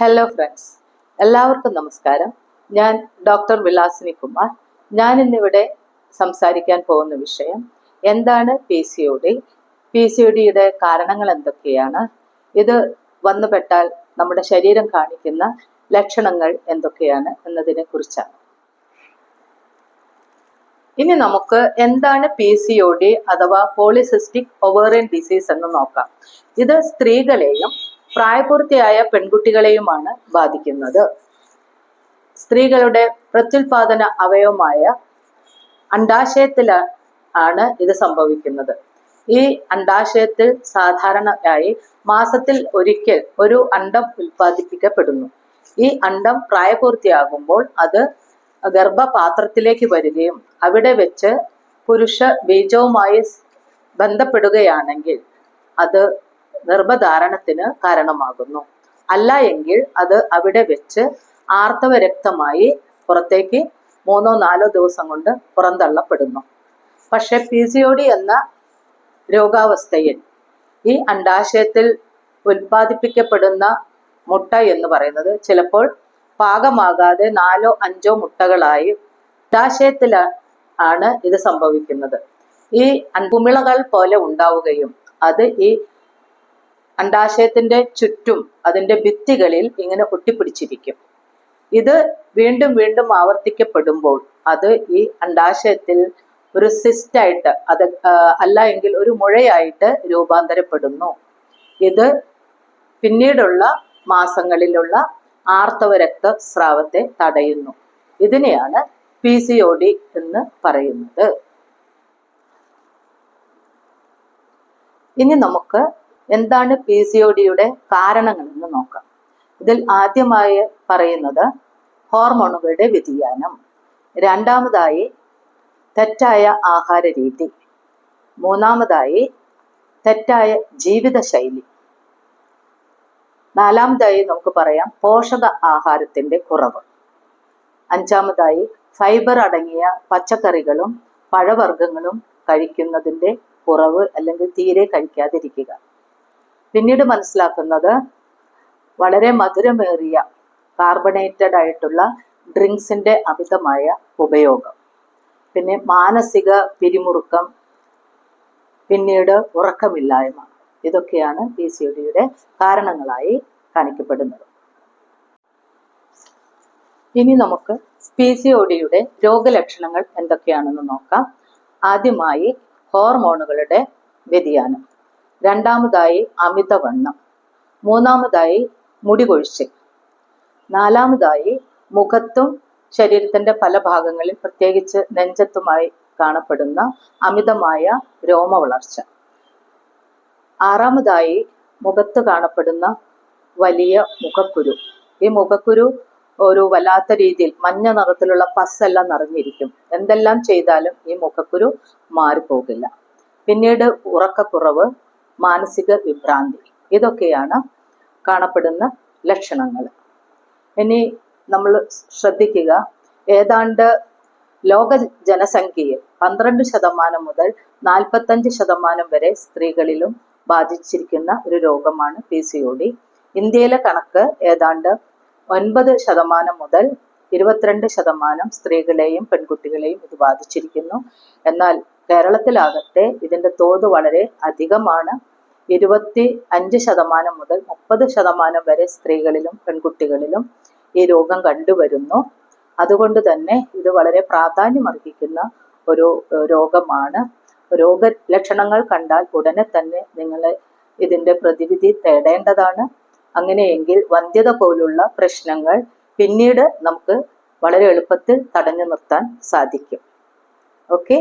Hello friends എല്ലാവർക്കും നമസ്കാരം. ഞാൻ ഡോക്ടർ വിലാസിനി കുമാർ. ഞാൻ ഇന്നിവിടെ സംസാരിക്കാൻ പോകുന്ന വിഷയം എന്താണ് P C O D P C O ഡിയുടെ കാരണങ്ങൾ എന്തൊക്കെയാണ്? ഇത് വന്നുപെട്ടാൽ നമ്മുടെ ശരീരം കാണിക്കുന്ന ലക്ഷണങ്ങൾ എന്തൊക്കെയാണ് എന്നതിനെ കുറിച്ചാണ്. ഇനി നമുക്ക് എന്താണ് പി സി ഒ ഡി അഥവാ പോളിസിസ്റ്റിക് ഒവേറിയൻ ഡിസീസ് എന്ന് നോക്കാം. ഇത് സ്ത്രീകളെയും പ്രായപൂർത്തിയായ പെൺകുട്ടികളെയുമാണ് ബാധിക്കുന്നത്. സ്ത്രീകളുടെ പ്രത്യുൽപാദന അവയവമായ അണ്ടാശയത്തിൽ ആണ് ഇത് സംഭവിക്കുന്നത്. ഈ അണ്ടാശയത്തിൽ സാധാരണയായി മാസത്തിൽ ഒരിക്കൽ ഒരു അണ്ടം ഉൽപ്പാദിപ്പിക്കപ്പെടുന്നു. ഈ അണ്ടം പ്രായപൂർത്തിയാകുമ്പോൾ അത് ഗർഭപാത്രത്തിലേക്ക് വരികയും അവിടെ വെച്ച് പുരുഷ ബീജവുമായി ബന്ധപ്പെടുകയാണെങ്കിൽ അത് ഗർഭധാരണത്തിന് കാരണമാകുന്നു. അല്ല എങ്കിൽ അത് അവിടെ വെച്ച് ആർത്തവ രക്തമായി പുറത്തേക്ക് മൂന്നോ നാലോ ദിവസം കൊണ്ട് പുറന്തള്ളപ്പെടുന്നു. പക്ഷെ പി സി ഒ ഡി എന്ന രോഗാവസ്ഥയിൽ ഈ അണ്ടാശയത്തിൽ ഉൽപ്പാദിപ്പിക്കപ്പെടുന്ന മുട്ട എന്ന് പറയുന്നത് ചിലപ്പോൾ പാകമാകാതെ നാലോ അഞ്ചോ മുട്ടകളായി അണ്ടാശയത്തിൽ ആണ് ഇത് സംഭവിക്കുന്നത്. ഈ കുമിളകൾ പോലെ ഉണ്ടാവുകയും അത് ഈ അണ്ടാശയത്തിന്റെ ചുറ്റും അതിന്റെ ഭിത്തികളിൽ ഇങ്ങനെ ഒട്ടിപ്പിടിച്ചിരിക്കും. ഇത് വീണ്ടും വീണ്ടും ആവർത്തിക്കപ്പെടുമ്പോൾ അത് ഈ അണ്ടാശയത്തിൽ ഒരു സിസ്റ്റായിട്ട് അത് അല്ല എങ്കിൽ ഒരു മുഴയായിട്ട് രൂപാന്തരപ്പെടുന്നു. ഇത് പിന്നീടുള്ള മാസങ്ങളിലുള്ള ആർത്തവ രക്തസ്രാവത്തെ തടയുന്നു. ഇതിനെയാണ് പി സി ഒ ഡി എന്ന് പറയുന്നത്. ഇനി നമുക്ക് എന്താണ് പി സി ഒ ഡിയുടെ കാരണങ്ങളെന്ന് നോക്കാം. ഇതിൽ ആദ്യമായി പറയുന്നത് ഹോർമോണുകളുടെ വ്യതിയാനം. രണ്ടാമതായി തെറ്റായ ആഹാര രീതി. മൂന്നാമതായി തെറ്റായ ജീവിതശൈലി. നാലാമതായി നമുക്ക് പറയാം പോഷക ആഹാരത്തിന്റെ കുറവ്. അഞ്ചാമതായി ഫൈബർ അടങ്ങിയ പച്ചക്കറികളും പഴവർഗങ്ങളും കഴിക്കുന്നതിന്റെ കുറവ് അല്ലെങ്കിൽ തീരെ കഴിക്കാതിരിക്കുക. പിന്നീട് മനസ്സിലാക്കുന്നത് വളരെ മധുരമേറിയ കാർബണേറ്റഡ് ആയിട്ടുള്ള ഡ്രിങ്ക്സിന്റെ അമിതമായ ഉപയോഗം. പിന്നെ മാനസിക പിരിമുറുക്കം പിന്നീട് ഉറക്കമില്ലായ്മ ഇതൊക്കെയാണ് പി സി ഡിയുടെ കാരണങ്ങളായി കാണിക്കപ്പെടുന്നത്. ഇനി നമുക്ക് പി സി ഒ ഡിയുടെ രോഗലക്ഷണങ്ങൾ എന്തൊക്കെയാണെന്ന് നോക്കാം. ആദ്യമായി ഹോർമോണുകളുടെ വ്യതിയാനം. രണ്ടാമതായി അമിതവണ്ണം. മൂന്നാമതായി മുടി കൊഴിച്ചിൽ നാലാമതായി മുഖത്തും ശരീരത്തിന്റെ പല ഭാഗങ്ങളിൽ പ്രത്യേകിച്ച് നെഞ്ചത്തുമായി കാണപ്പെടുന്ന അമിതമായ രോമ വളർച്ച ആറാമതായി മുഖത്ത് കാണപ്പെടുന്ന വലിയ മുഖക്കുരു. ഈ മുഖക്കുരു ഒരു വല്ലാത്ത രീതിയിൽ മഞ്ഞ നിറത്തിലുള്ള പസ്സെല്ലാം നിറഞ്ഞിരിക്കും. എന്തെല്ലാം ചെയ്താലും ഈ മുഖക്കുരു മാറിപ്പോകില്ല. പിന്നീട് ഉറക്കക്കുറവ് മാനസിക വിഭ്രാന്തി. ഇതൊക്കെയാണ് കാണപ്പെടുന്ന ലക്ഷണങ്ങൾ. ഇനി നമ്മൾ ശ്രദ്ധിക്കുക ഏതാണ്ട് ലോക ജനസംഖ്യയിൽ പന്ത്രണ്ട് ശതമാനം മുതൽ നാൽപ്പത്തഞ്ച് ശതമാനം വരെ സ്ത്രീകളിലും ബാധിച്ചിരിക്കുന്ന ഒരു രോഗമാണ് പി സി ഒ ഡി. ഇന്ത്യയിലെ കണക്ക് ഏതാണ്ട് ഒൻപത് ശതമാനം മുതൽ ഇരുപത്തിരണ്ട് ശതമാനം സ്ത്രീകളെയും പെൺകുട്ടികളെയും ഇത് ബാധിച്ചിരിക്കുന്നു. എന്നാൽ കേരളത്തിലാകട്ടെ ഇതിന്റെ തോത് വളരെ അധികമാണ്. ഇരുപത്തി അഞ്ച് ശതമാനം മുതൽ മുപ്പത് ശതമാനം വരെ സ്ത്രീകളിലും പെൺകുട്ടികളിലും ഈ രോഗം കണ്ടുവരുന്നു. അതുകൊണ്ട് തന്നെ ഇത് വളരെ പ്രാധാന്യമർഹിക്കുന്ന ഒരു രോഗമാണ്. രോഗലക്ഷണങ്ങൾ കണ്ടാൽ ഉടനെ തന്നെ നിങ്ങൾ ഇതിന്റെ പ്രതിവിധി തേടേണ്ടതാണ്. അങ്ങനെയെങ്കിൽ വന്ധ്യത പോലുള്ള പ്രശ്നങ്ങൾ പിന്നീട് നമുക്ക് വളരെ എളുപ്പത്തിൽ തടഞ്ഞു നിർത്താൻ സാധിക്കും. ഓക്കെ?